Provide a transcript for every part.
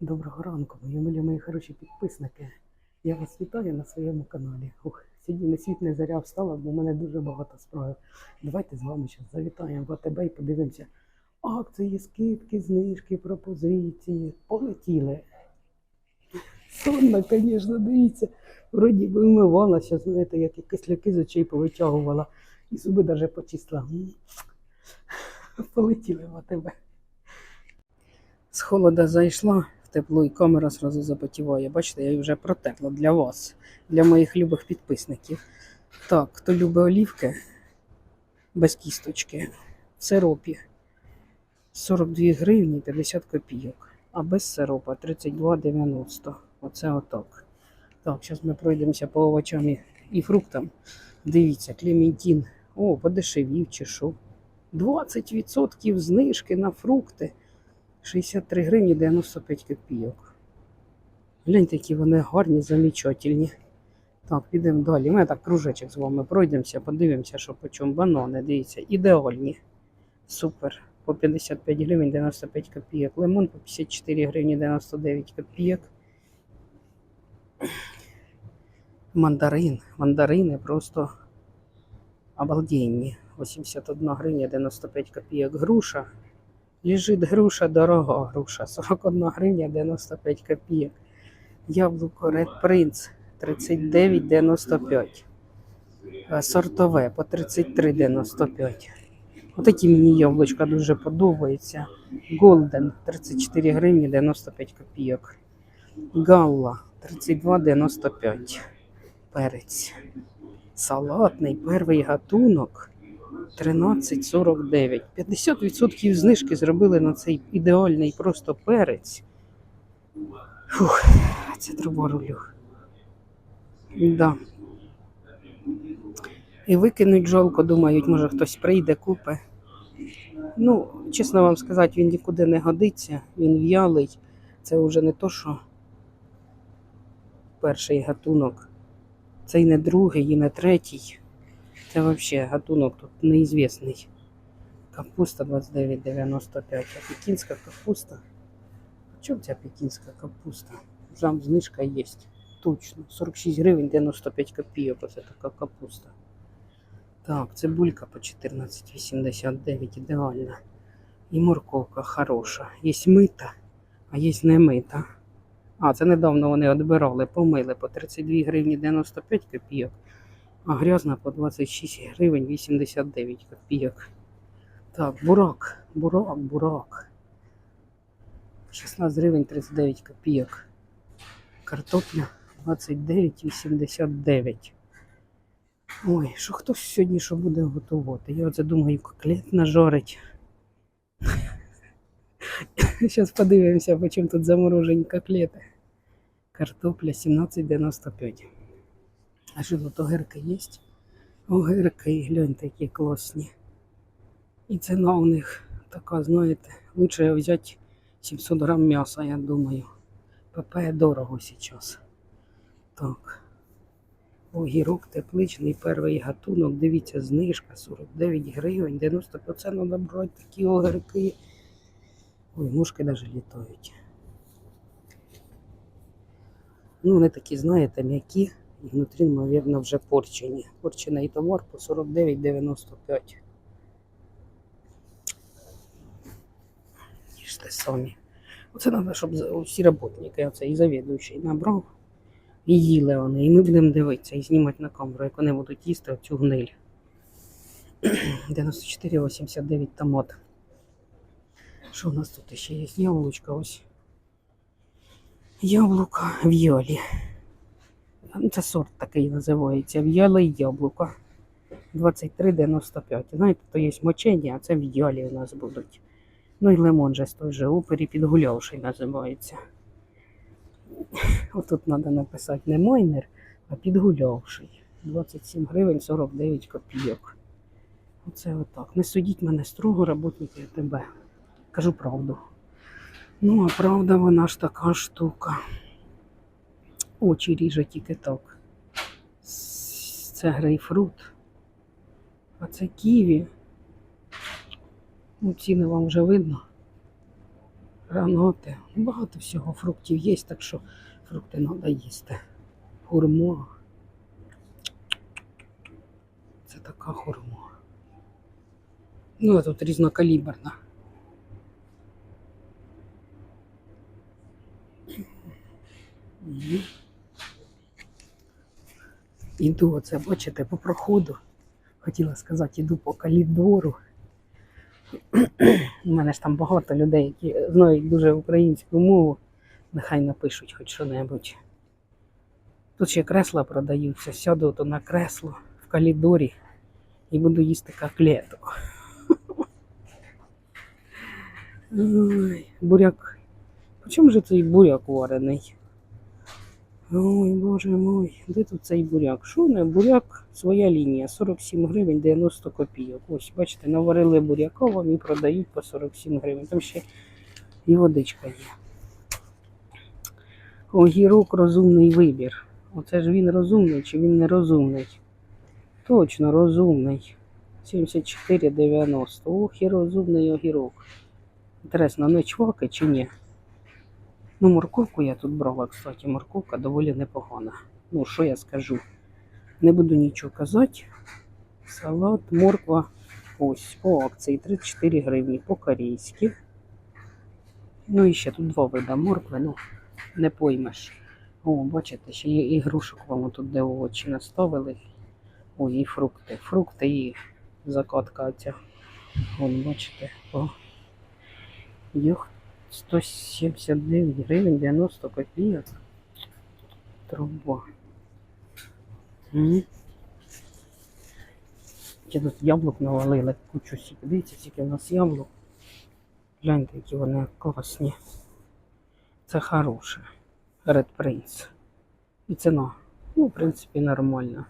Доброго ранку, мої милі мої хороші підписники. Я вас вітаю на своєму каналі. Ух, сьогодні світ не заря встала, бо в мене дуже багато справ. Давайте з вами зараз завітаємо в АТБ і подивимося. Акції, скидки, знижки, пропозиції. Полетіли. Сонна, звісно, дивіться. Вроді би вмивалася, знаєте, як і кисляки з очей повитягувала. І зуби навіть почистила. Полетіли в АТБ. З холода зайшла в тепло і камера зразу запотіває. Бачите, я її вже протерла для вас, для моїх любих підписників. Так, хто любить олівки без кісточки в сиропі 42 гривні 50 копійок, а без сиропа 32,90. Оце отак. Так, зараз ми пройдемося по овочам і- і фруктам. Дивіться, клементін. О, подешевів чи що. 20% знижки на фрукти. 63 гривні 95 копійок. Гляньте, які вони гарні, замечательні. Так, підемо далі. Ми так кружечок з вами пройдемося, подивимося, що по чому банани. Дивіться, ідеальні. Супер. По 55 гривень 95 копійок. Лимон по 54 гривні 99 копійок. Мандарин. Мандарини просто обалденні. 81 гривня 95 копійок. Груша. Лежить груша, дорога груша. 41 гривня 95 копійок. Яблуко Red Prince 39,95. Е, Сортове по 33,95. Отакі мені яблучка дуже подобаються. Голден 34 гривні 95 копійок. Галла 32,95. Перець. Салатний перший гатунок 13,49. 50% знижки зробили на цей ідеальний просто перець. Фух, це труба рулю. Да. І викинуть жалко, думають, може хтось прийде, купе. Ну, чесно вам сказати, він нікуди не годиться, він в'ялий. Це вже не то, що перший гатунок. Це і не другий, і не третій. Це взагалі гатунок тут неізвісний. Капуста 29,95. А пекінська капуста. Чому ця пекінська капуста? Там знижка є. Точно. 46 гривень 95 копійок. Оце така капуста. Так, цибулька по 14,89 ідеальна. І морковка хороша. Є мита, а є не мита. А, це недавно вони відбирали, помили по 32 гривні 95 копійок, а грязна по 26 гривень 89 копійок. Так, бурак, бурак, бурак. 16 гривень 39 копійок. Картопля 29,89. Ой, що хтось сьогодні що буде готувати? Я оце думаю, котлет нажарить. Зараз подивимося, по чому тут заморожені котлети. Картопля 17,95. А що тут огірки є? Огірки, гляньте, які класні. І ціна у них така, знаєте, лучше взяти 700 грам м'яса, я думаю. ПП дорого зараз. Так. Огірок тепличний, перший гатунок. Дивіться, знижка 49 гривень, 90% треба брати такі огірки. Ой, мушки навіть літають. Ну, вони такі, знаєте, м'які, внутрі, мабуть, вже порчені. Порчений товар по 49,95. Їжте самі. Оце треба, щоб всі роботники, оце і завідуючий набрав. І їли вони. І ми будемо дивитися і знімати на камеру, як вони будуть їсти оцю гниль. 94,89 томат. Що у нас тут ще є? Яблучка ось. Яблука в'ялі. Ну, Це сорт такий називається. В'яле яблуко. 23,95. Знаєте, то є мочені, а це в'ялі у нас будуть. Ну і лимон же з той же опері підгулявший називається. Отут треба написати не майнер, а підгулявший. 27 гривень 49 копійок. Оце отак. Не судіть мене строго, роботники тебе. Кажу правду. Ну, а правда, вона ж така штука. Очі ріже тільки так. Це грейпфрут. А це ківі. Ну, ціни вам вже видно. гранати. Багато всього фруктів є, так що фрукти треба їсти. Хурма. Це така хурма. Ну, а тут різнокаліберна. Мгм. Іду, оце, бачите, по проходу. Хотіла сказати, іду по калідору. У мене ж там багато людей, які знають дуже українську мову. Нехай напишуть хоч що-небудь. Тут ще кресла продаються. Сяду то на кресло в калідорі і буду їсти коклету. Буряк. Чому же цей буряк варений? Ой, боже мой, де тут цей буряк? Що не буряк? Своя лінія. 47 гривень 90 копійок. Ось, бачите, наварили буряка, і продають по 47 гривень. Там ще і водичка є. Огірок розумний вибір. Оце ж він розумний чи він не розумний? Точно розумний. 74,90. Ох, і розумний огірок. Інтересно, не чваки чи ні? Ну, морковку я тут брала, кстати, морковка доволі непогана. Ну, що я скажу? Не буду нічого казати. Салат, морква. Ось, по акції 34 гривні по-корейськи. Ну і ще тут два вида моркви, ну, не поймеш. О, бачите, ще є ігрушок вам тут, де овочі наставили. Ой, і фрукти. Фрукти і закатка ця. Вон, бачите, по Йох, 179 гривень 90 копійок. Труба. Ще тут яблук навалили, кучу сік. Дивіться, скільки в нас яблук. Гляньте, які вони класні. Це хороше. Red Prince. І ціна. Ну, в принципі, нормальна.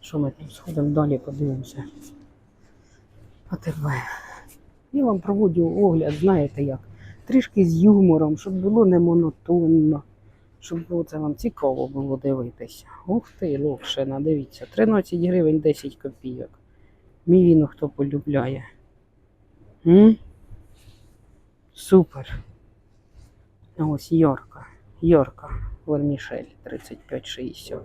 Що ми там сходимо далі, подивимося. А тебе. Я вам проводжу огляд, знаєте як, трішки з юмором, щоб було не монотонно, щоб це вам цікаво було дивитися. Ух ти, локшина, дивіться, 13 гривень 10 копійок. Мій віно хто полюбляє. М? Супер. Ось Йорка. Йорка. Вермішель 35,60.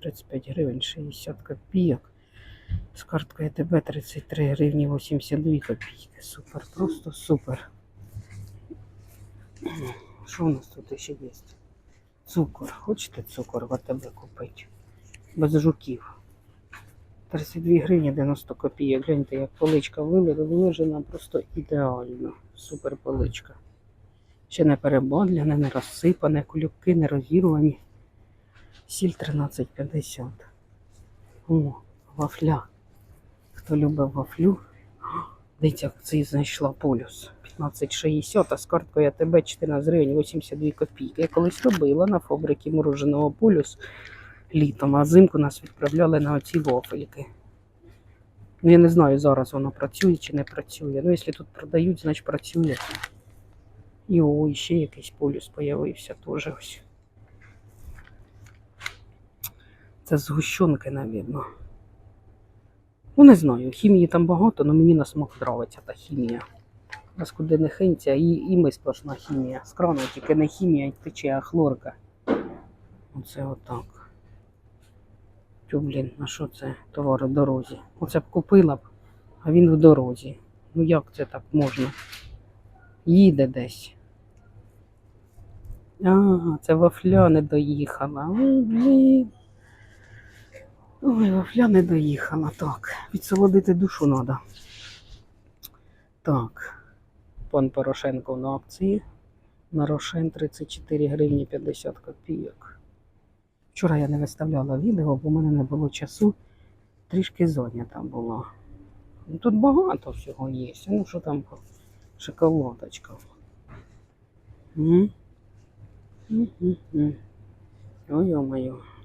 35 гривень 60 копійок. З карткою ТБ 33 гривні 82 копійки. Супер, просто супер. Що у нас тут ще є? Цукор. Хочете цукор в АТБ купити? Без жуків. 32 гривні 90 копійок. Гляньте, як поличка виложена просто ідеально. Супер поличка. Ще не перебадляне, не розсипане, кулюбки не розірвані. Сіль 13,50. О, вафля. Хто любить вафлю, дивіться, цей знайшла полюс. 15,60, а з карткою АТБ 14 гривень 82 копійки. Я колись робила на фабриці мороженого полюс літом, а взимку нас відправляли на оці вафельки. Ну, я не знаю, зараз воно працює чи не працює. Ну, якщо тут продають, значить працює. І о, ще якийсь полюс з'явився теж ось. Це згущенки, навірно. Ну, не знаю, хімії там багато, але мені на смак подобається та хімія. У нас куди не хинця, і, і ми сплошна хімія. З крану тільки не хімія, тече, а хлорка. Оце отак. Тю, блін, а що це товар у дорозі? Оце б купила б, а він в дорозі. Ну як це так можна? Їде десь. А, це вафля не доїхала. Ой, блін. Ой, вафля не доїхала. Так, відсолодити душу треба. Так, пан Порошенко на акції. На Рошен 34 гривні 50 копійок. Вчора я не виставляла відео, бо в мене не було часу. Трішки зайнята була. Ну, Тут багато всього є. Ну що там шоколадочка. М?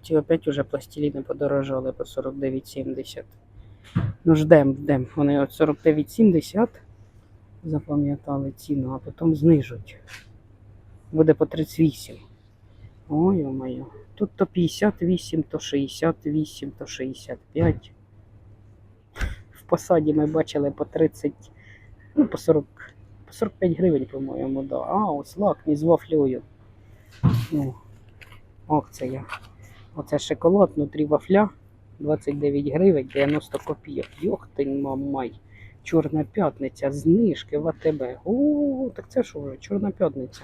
Ці опять уже пластиліни подорожали по 49,70. Ну, ждем, ждем. Вони от 49,70 запам'ятали ціну, а потім знижуть. Буде по 38. Ой, моє. Тут то 58, то 68, то 65. В посаді ми бачили по 30, Ну, по 40, по 45 гривень, по-моєму, да. А, ось лакмі з вафлею. Ну, акція. Оце шоколад внутрі вафля. 29 гривень 90 копійок. Йох ти мамай. Чорна п'ятниця, знижки в АТБ. О, так це що вже? Чорна п'ятниця.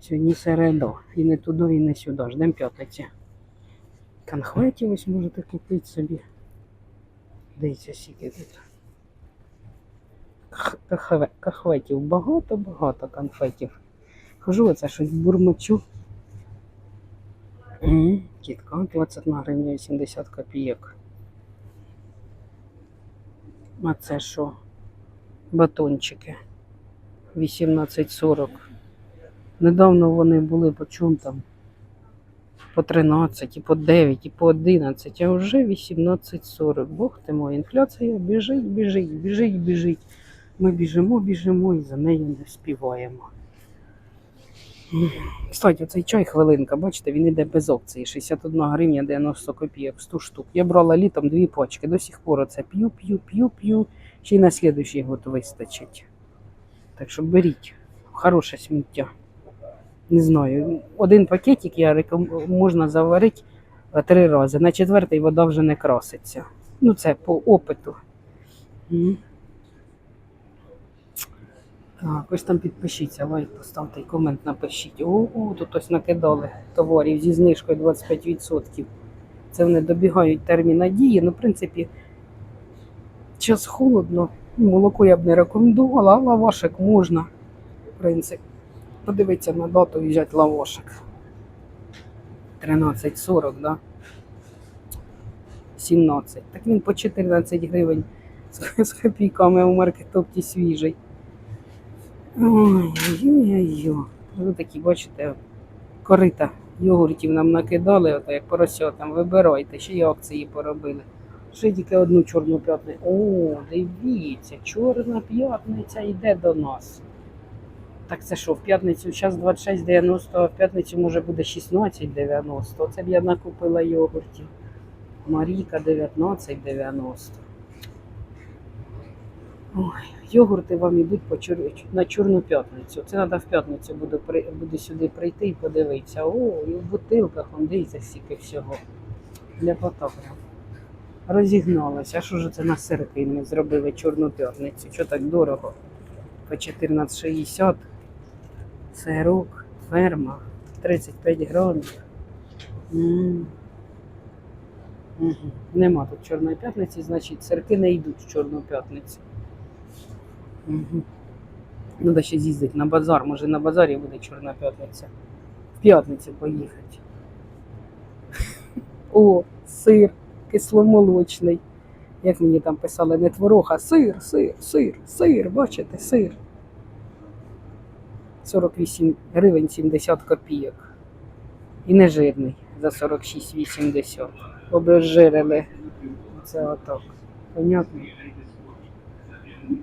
Сьогодні середа. І не туди, і не сюди. Ждемо п'ятниці. Конхветів ось можете купити собі. Дивіться, скільки тут. Кахветів багато-багато конфетів. Хожу оце щось бурмочу. М, Кітка 21 гривня 80 копійок. А це що? Батончики. 18,40. Недавно вони були по чому там? По 13, і по 9, і по 11, а вже 18,40. Бог ти мой, інфляція біжить, біжить, біжить, біжить. Ми біжимо, біжимо і за нею не співаємо. Кстати, оцей чай хвилинка, бачите, він іде без опції. 61 гривня 90 копійок, 100 штук. Я брала літом дві пачки. До сих пор оце п'ю, п'ю, п'ю, п'ю. Ще й на слідуючий год вистачить. Так що беріть. Хороше сміття. Не знаю. Один пакетик я реком... можна заварити три рази. На четвертий вода вже не краситься. Ну, це по опиту. Так, ось там підпишіться, лайк поставте і комент напишіть. О, о, тут ось накидали товарів зі знижкою 25%. Це вони добігають терміна дії. Ну, в принципі, час холодно. Ну, Молоко я б не рекомендувала, а лавашик можна. В принципі, подивитися на дату і взяти лавашик. 13,40, да? 17. Так він по 14 гривень з, копійками у маркетопті свіжий. Ой-ой-ой. Ви такі, бачите, корита йогуртів нам накидали, ото як поросятам, вибирайте, ще й акції поробили. Ще тільки одну чорну п'ятницю. О, дивіться, чорна п'ятниця йде до нас. Так це що, в п'ятницю зараз 26,90, а в п'ятницю може буде 16,90. Оце б я накупила йогуртів. Марійка 19,90. Ой, йогурти вам йдуть по чор... на Чорну п'ятницю. Це треба в п'ятницю буду, при... буду сюди прийти і подивитися. О, і в бутилках, он дивіться, стільки всього. Для фотографів. Розігналася. А що ж це на сирки ми зробили Чорну п'ятницю? Що так дорого? По 14,60. Сирок, ферма, 35 грамів. Мгм. Нема тут Чорної п'ятниці, значить сирки не йдуть в Чорну п'ятницю. Угу. Надо ще з'їздити на базар. Може на базарі буде Чорна п'ятниця. В п'ятницю поїхати. О, сир кисломолочний. Як мені там писали, не творог, а сир, сир, сир, сир, бачите, сир. 48 гривень 70 копійок. І не жирний за 46,80. Обезжирили. Це отак. Понятно?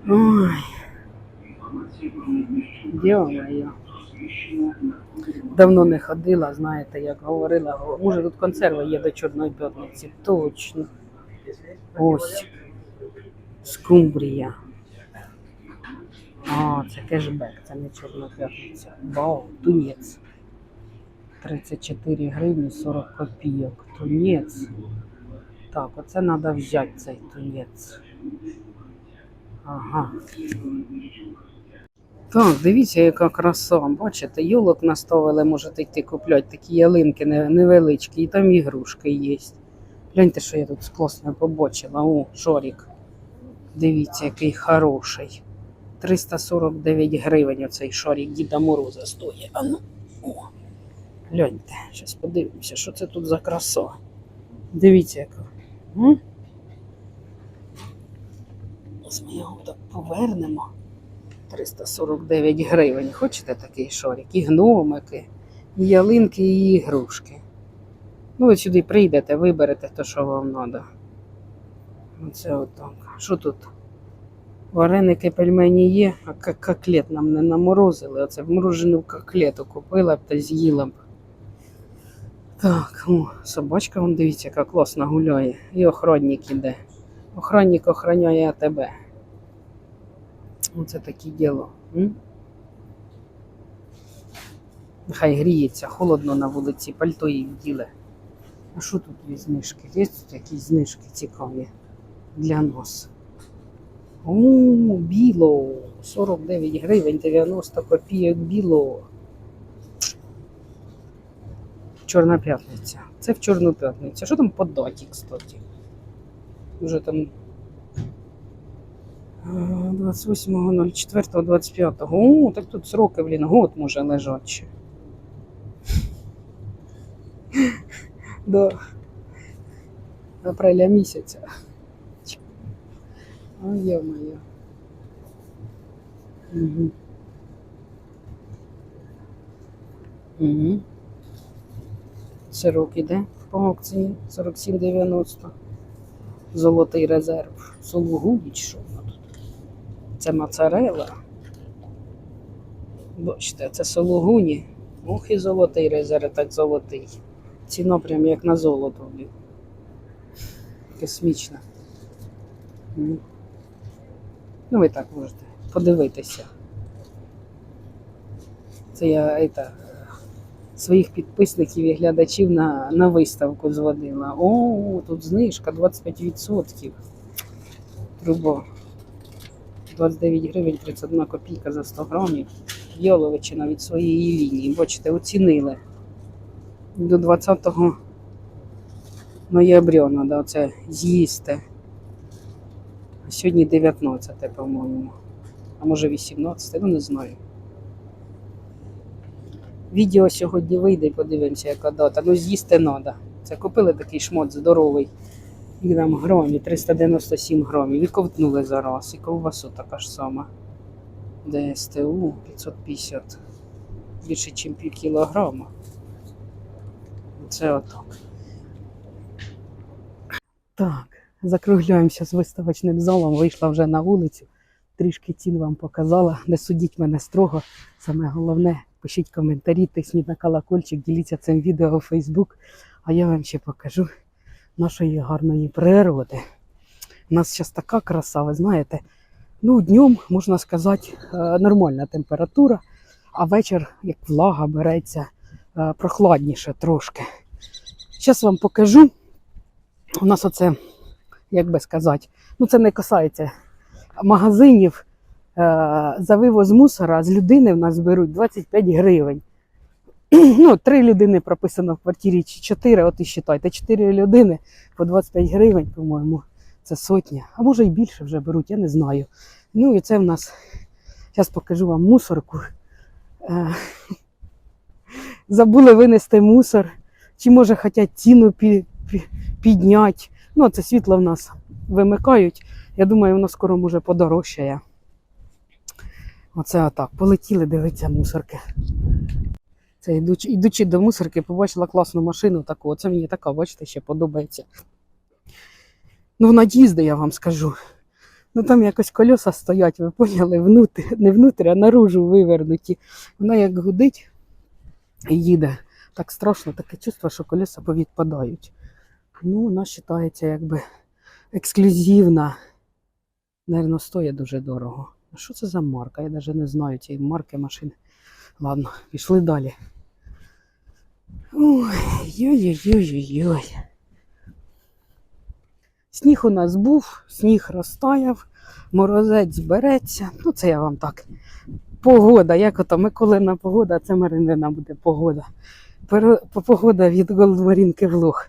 Ой. Дякую. Давно не ходила, знаєте, як говорила. Може тут консерва є до Чорної п'ятниці. Точно. Ось. Скумбрія. А, це кешбек, це не Чорна п'ятниця. Вау, тунець. 34 гривні 40 копійок. Тунець. Так, оце треба взяти цей тунець. Ага. Так, дивіться, яка краса. Бачите, йолок наставили, можете йти купляти такі ялинки невеличкі, і там ігрушки є. Гляньте, що я тут класно побачила. О, шорік. Дивіться, який хороший. 349 гривень оцей шарик Діда Мороза стоїть. А ну, гляньте, зараз подивимося, що це тут за краса. Дивіться, яка. Ось ми його так повернемо. 349 гривень. Хочете такий шарик? І гномики, і ялинки, і ігрушки. Ну, ви сюди прийдете, виберете те, що вам треба. Оце отак. Що тут? Вареники пельмені є, а коклет нам не наморозили. Оце вморожену коклету купила б та з'їла б. Так, о, собачка, вон дивіться, яка класно гуляє. І охранник іде. Охранник охороняє тебе. Оце таке діло. Нехай гріється, холодно на вулиці, пальто їй вділе. А що тут є знижки? Є тут якісь знижки цікаві для нас? О, біло. 49 гривень 90 копійок біло. Чорна п'ятниця. Це в Чорну п'ятницю. Що там по даті, кстати? Уже там е, 28.04.25. О, так тут сроки, блін, год може лежати ще. До апреля місяця. О, ё-моё. Угу. Угу. Сирок іде по акції 47,90. Золотий резерв. Сологуді чи що воно тут? Це моцарелла. Бачите, це сологуні. Ох і золотий резерв, так золотий. Ціна прям як на золото. Космічна. Ну, ви так можете подивитися. Це я это, своїх підписників і глядачів на, на виставку зводила. О, тут знижка 25%. Труба. 29 гривень 31 копійка за 100 грамів. Йоловичина від своєї лінії. Бачите, оцінили. До 20 ноября треба це з'їсти. Сьогодні 19, по-моєму. А може 18, ну не знаю. Відео сьогодні вийде подивимося, яка дата. Ну, з'їсти треба. Це купили такий шмот здоровий. І там грамів, 397 грамів. І ковтнули зараз. І ковбасу така ж сама. ДСТУ 550. Більше, ніж пів кілограма. Це отак. Так, закругляємося з виставочним залом. Вийшла вже на вулицю. Трішки цін вам показала. Не судіть мене строго. Саме головне, пишіть коментарі, тисніть на колокольчик, діліться цим відео у Фейсбук. А я вам ще покажу нашої гарної природи. У нас зараз така краса, ви знаєте. Ну, днем, можна сказати, е, нормальна температура, а вечір, як влага, береться е, прохладніше трошки. Зараз вам покажу. У нас оце, як би сказати, ну це не касається магазинів. Е, За вивоз мусора з людини в нас беруть 25 гривень. Ну, три людини прописано в квартирі, чи чотири, от і считайте, чотири людини по 25 гривень, по-моєму, це сотня. А може і більше вже беруть, я не знаю. Ну і це в нас, зараз покажу вам мусорку. Е, Забули винести мусор, чи може хочуть ціну пі- пі- підняти. Ну, це світло в нас вимикають. Я думаю, воно скоро може подорожчає. Оце отак. Полетіли, дивиться мусорки. Це йдучи, йдучи до мусорки, побачила класну машину таку. Оце мені така, бачите, ще подобається. Ну, вона їздить, я вам скажу. Ну там якось колеса стоять, ви поняли, внутрі, не внутрі, а наружу вивернуті. Вона як гудить і їде. Так страшно, таке чувство, що колеса повідпадають. Ну, вона вважається якби ексклюзивна. Наверно, стоїть дуже дорого. Що це за марка? Я навіть не знаю цієї марки машин. Ладно, пішли далі. Ой, ой-ой-ой-ой-ой. Сніг у нас був, сніг розтаяв, морозець береться. Ну, це я вам так. Погода, як ото Миколина погода, це Маринина буде погода. Погода від Голдмарінки в луг.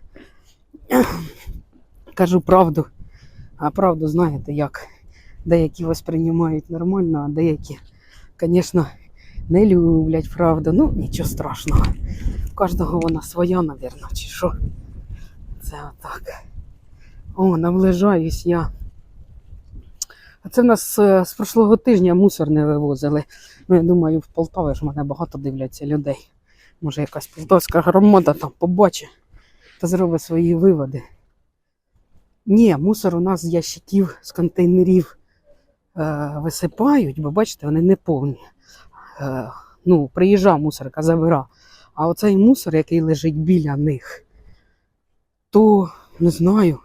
Кажу правду. А правду знаєте як. Деякі восприймають нормально, а деякі, звісно, не люблять правду. Ну, нічого страшного. У кожного вона своя, напевно, чи що. Це отак. О, наближаюсь я. А це в нас е, з прошлого тижня мусор не вивозили. Ну, я думаю, в Полтаві ж мене багато дивляться людей. Може, якась полтавська громада там побачить та зробить свої виводи. Ні, мусор у нас з ящиків, з контейнерів висипають, бо бачите, вони не повні. Е, ну, приїжджа мусорка, забира. А оцей мусор, який лежить біля них, то не знаю.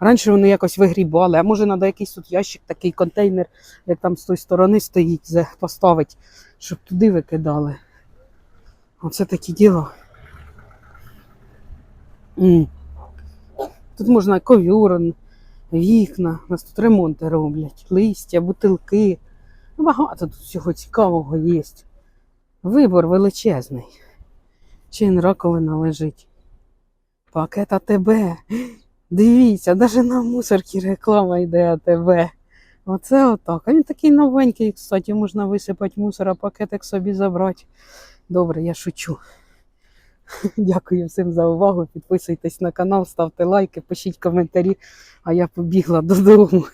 Раніше вони якось вигрібали, а може треба якийсь тут ящик, такий контейнер, як там з тої сторони стоїть, поставити, щоб туди викидали. Оце такі діло. Тут можна ковюр, вікна, у нас тут ремонти роблять, листя, бутилки. Ну, Багато тут всього цікавого є. Вибор величезний. Чин раковина лежить. Пакет АТБ. Дивіться, навіть на мусорці реклама йде АТБ. Оце отак. А він такий новенький, кстати, можна висипати мусор, а пакетик собі забрати. Добре, я шучу. Дякую всім за увагу. Підписуйтесь на канал, ставте лайки, пишіть коментарі, а я побігла додому.